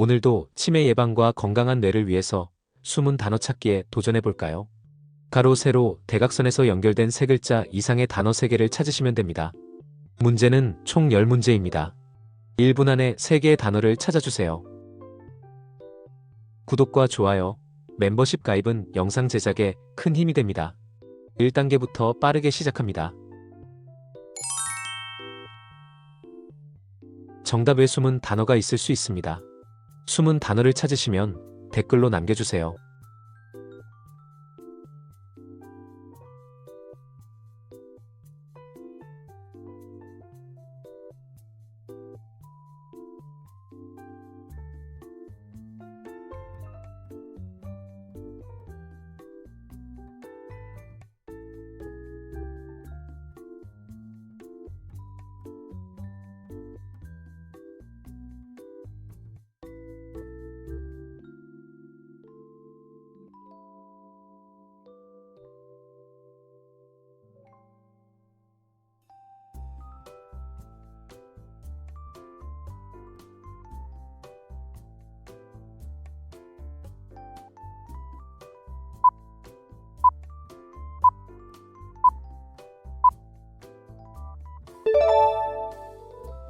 오늘도 치매 예방과 건강한 뇌를 위해서 숨은 단어 찾기에 도전해 볼까요? 가로, 세로, 대각선에서 연결된 세 글자 이상의 단어 세 개를 찾으시면 됩니다. 문제는 총 10문제입니다. 1분 안에 3개의 단어를 찾아주세요. 구독과 좋아요, 멤버십 가입은 영상 제작에 큰 힘이 됩니다. 1단계부터 빠르게 시작합니다. 정답에 숨은 단어가 있을 수 있습니다. 숨은 단어를 찾으시면 댓글로 남겨주세요.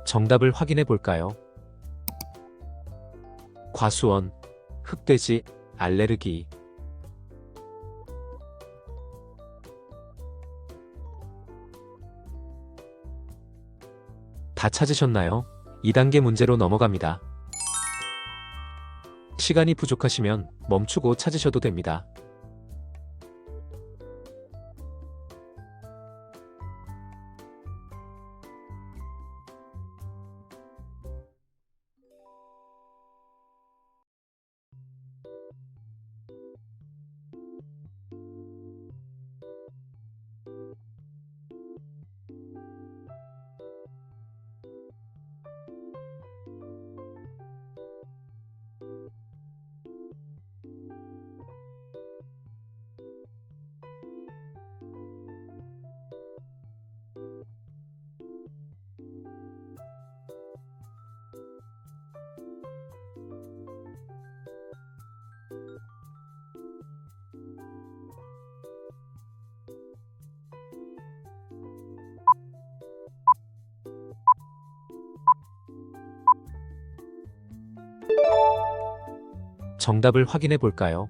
정답을 확인해 볼까요? 과수원, 흑돼지, 알레르기. 다 찾으셨나요? 2단계 문제로 넘어갑니다. 시간이 부족하시면 멈추고 찾으셔도 됩니다. 정답을 확인해 볼까요?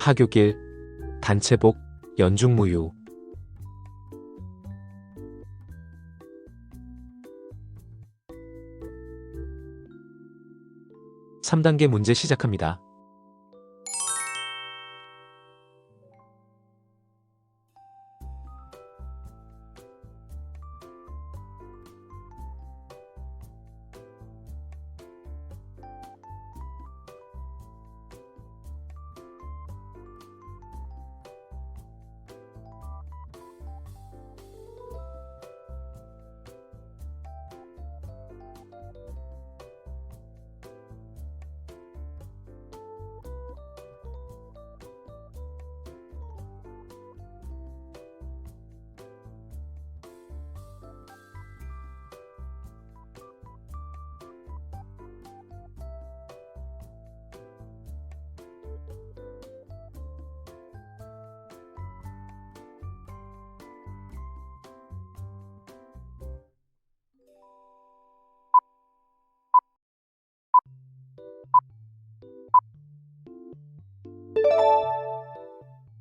하교길, 단체복, 연중무휴. 3단계 문제 시작합니다.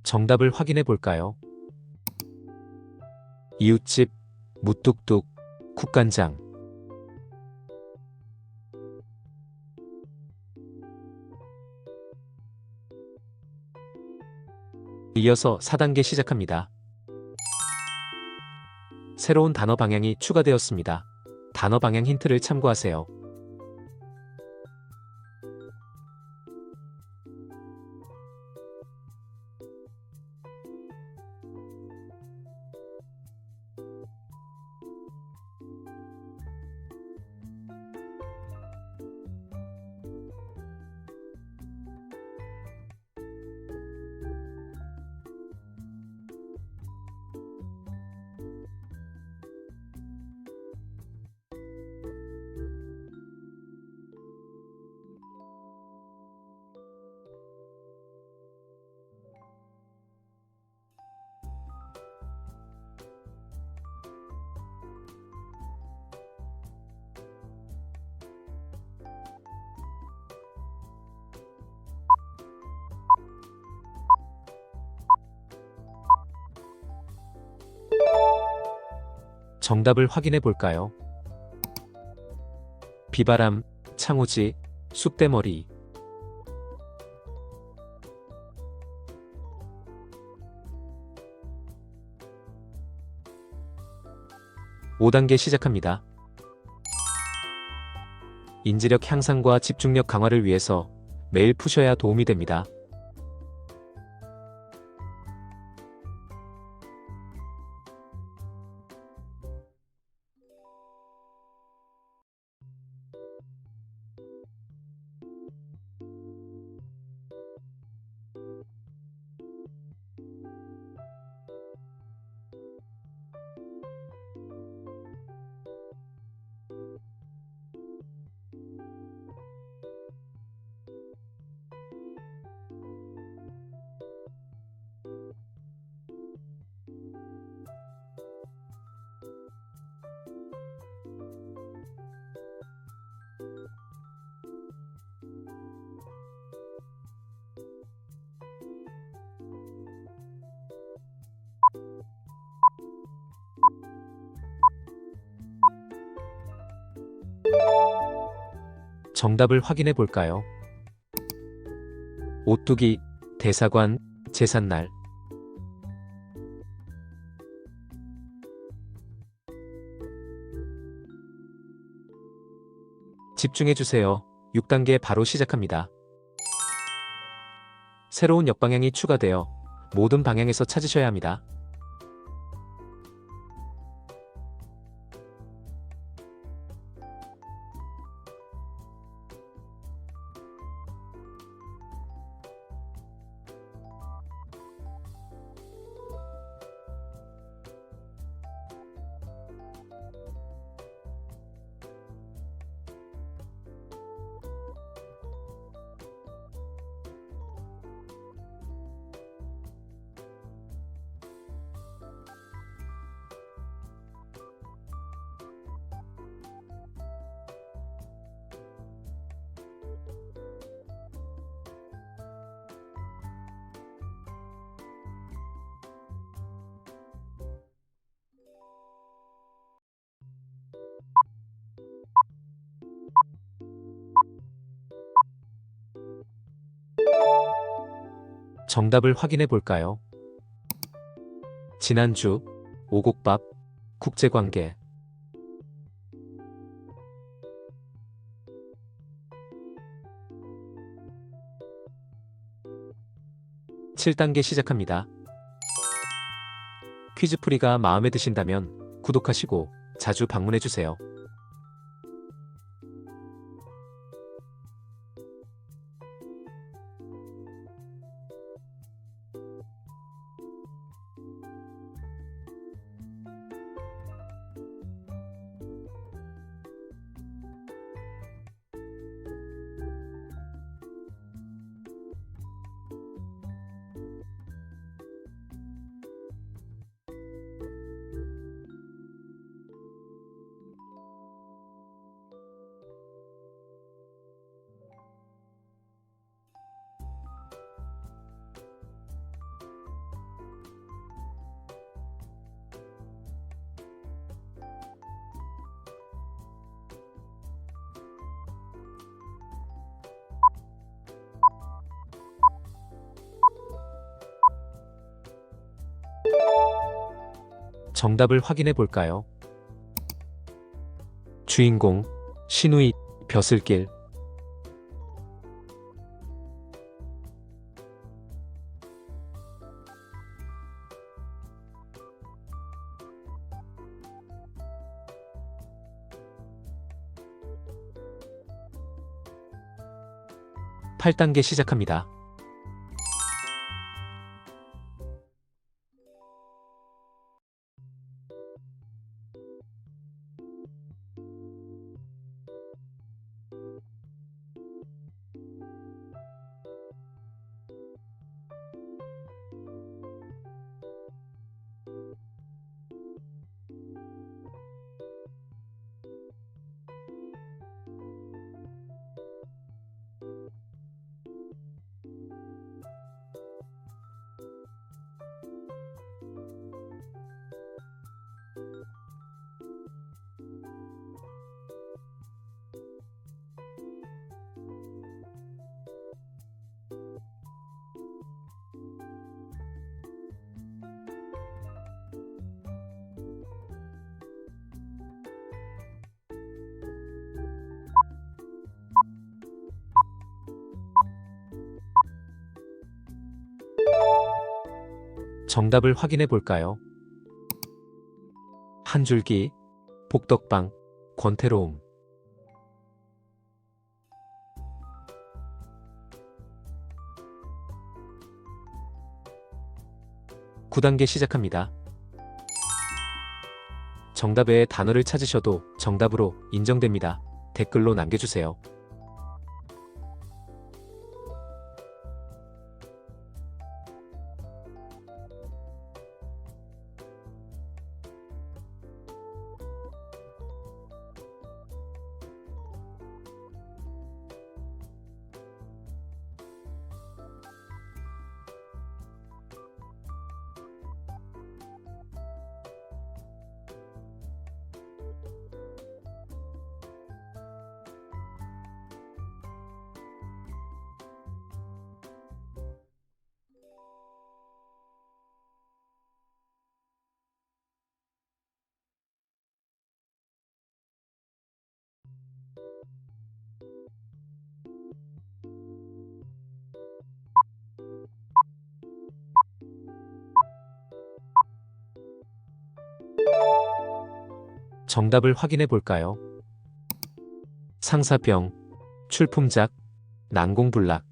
정답을 확인해 볼까요? 이웃집, 무뚝뚝, 국간장. 이어서 4단계 시작합니다. 새로운 단어 방향이 추가되었습니다. 단어 방향 힌트를 참고하세요. 정답을 확인해 볼까요? 비바람, 창호지, 쑥대머리. 오단계 시작합니다. 인지력 향상과 집중력 강화를 위해서 매일 푸셔야 도움이 됩니다. 정답을 확인해 볼까요? 오뚜기, 대사관, 제삿날. 집중해 주세요. 6단계 바로 시작합니다. 새로운 역방향이 추가되어 모든 방향에서 찾으셔야 합니다. 정답을 확인해 볼까요? 지난주 오곡밥 국제관계 7단계 시작합니다. 퀴즈풀이가 마음에 드신다면 구독하시고 자주 방문해 주세요. 정답을 확인해 볼까요? 주인공 신우이 벼슬길 팔단계 시작합니다. 정답을 확인해 볼까요? 한 줄기, 복덕방, 권태로움. 9단계 시작합니다. 정답의 단어를 찾으셔도 정답으로 인정됩니다. 댓글로 남겨주세요. 정답을 확인해 볼까요? 상사병, 출품작, 난공불락.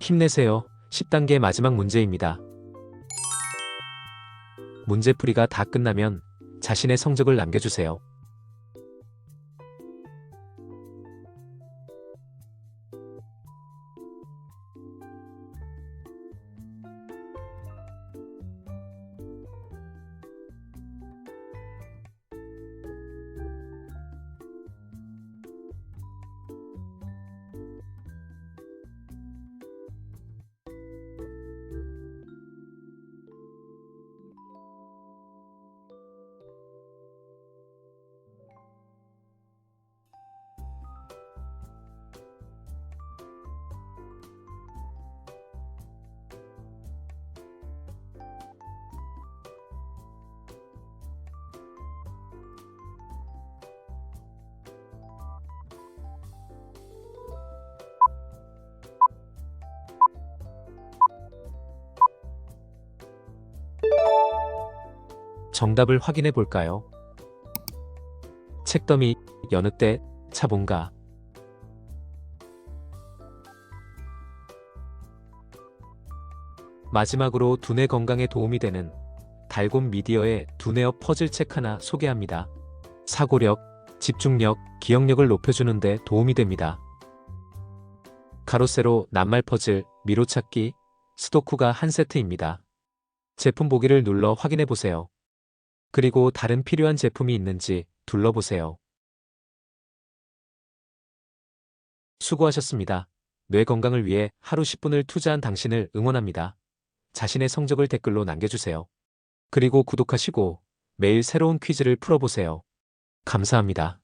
힘내세요. 10단계 마지막 문제입니다. 문제풀이가 다 끝나면 자신의 성적을 남겨주세요. 정답을 확인해 볼까요? 책더미, 여느 때, 차본가. 마지막으로 두뇌 건강에 도움이 되는 달곰 미디어의 두뇌어 퍼즐 책 하나 소개합니다. 사고력, 집중력, 기억력을 높여주는 데 도움이 됩니다. 가로세로 낱말 퍼즐, 미로찾기, 스도쿠가 한 세트입니다. 제품 보기를 눌러 확인해 보세요. 그리고 다른 필요한 제품이 있는지 둘러보세요. 수고하셨습니다. 뇌 건강을 위해 하루 10분을 투자한 당신을 응원합니다. 자신의 성적을 댓글로 남겨주세요. 그리고 구독하시고 매일 새로운 퀴즈를 풀어보세요. 감사합니다.